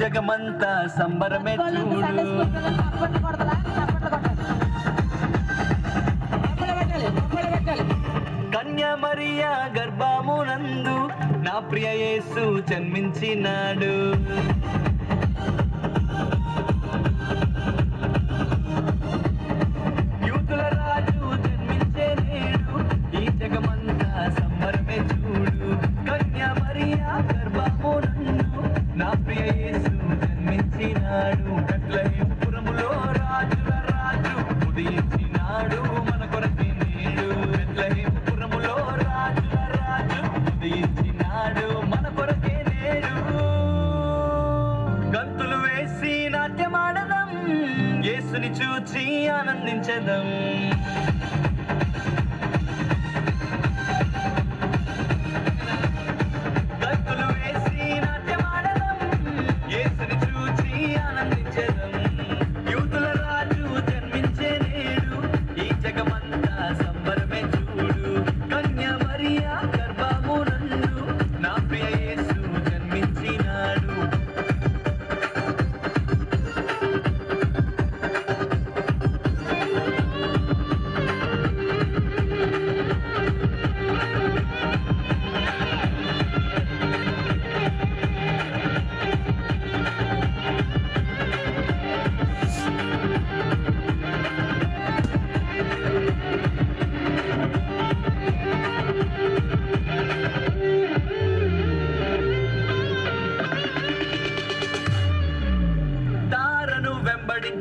జగమంతా సంబరమే చూడు స్కూల్ పిల్లలు చప్పట్లు కొడతలా? చప్పట్లు కొట్టాలి. చప్పట్లు పెట్టాలి, చప్పట్లు పెట్టాలి. కన్యా మరియా గర్భమునందు నా ప్రియ యేసు జన్మించినాడు యేసు జన్మించినాడు బెత్లెహేముపురములో రాజుల రాజు ఉదయించినాడు. మన కొరకే నేడు బెత్లెహేముపురములో రాజుల రాజు ఉదయించినాడు. మన కొరకే నేడు. గంతులు వేసి నాట్యమాడదాం. యేసుని చూచి ఆనందించదాం.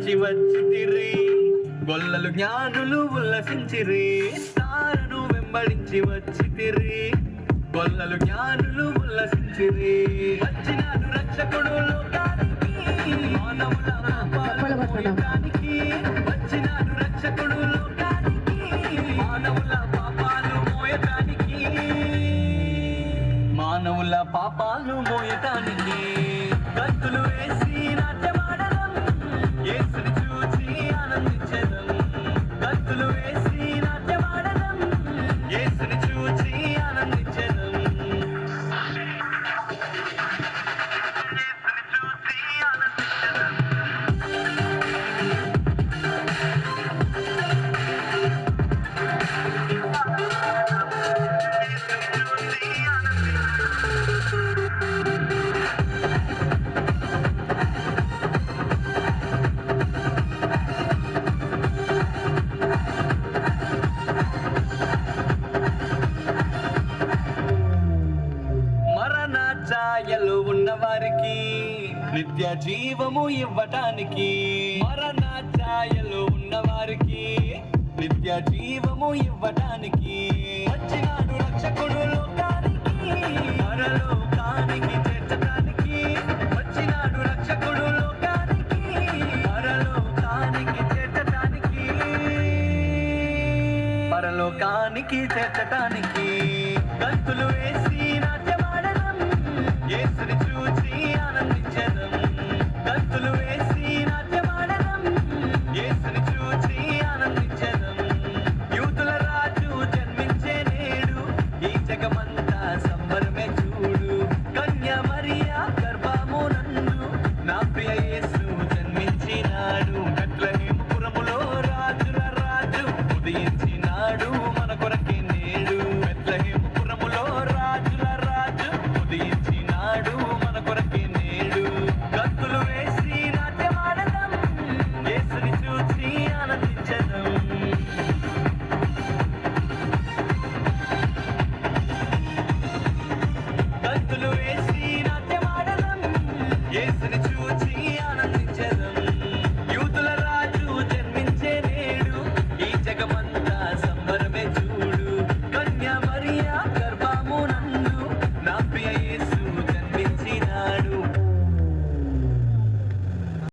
వెంబడించి వచ్చి తిరి గొల్లలు జ్ఞానులు ఉల్లసించిరి తారను వెంబడించి వచ్చితిరి గొల్లలు జ్ఞానులు ఉల్లసించిరి వచ్చినాడు రక్షకుడు లోకానికి మానవుల పాపాలు మోయటానికి వచ్చినాడు రక్షకుడు లోకానికి మానవుల పాపాలు మోయటానికి. మానవుల పాపాలు మోయటానికి. గంతులు వేసి నాట్యమాడదాం గంతులు వేసి ఛాయలు ఉన్న వారికి నిత్య జీవము ఇవ్వటానికి. మరణ ఛాయలు ఉన్న వారికి నిత్య జీవము ఇవ్వటానికి. వచ్చినాడు రక్షకుడు లోకానికి చేర్చటానికి. వచ్చినాడు రక్షకుడు లోకానికి పరలోకానికి చేర్చటానికి. పరలోకానికి చేర్చటానికి. గంతులు వేసి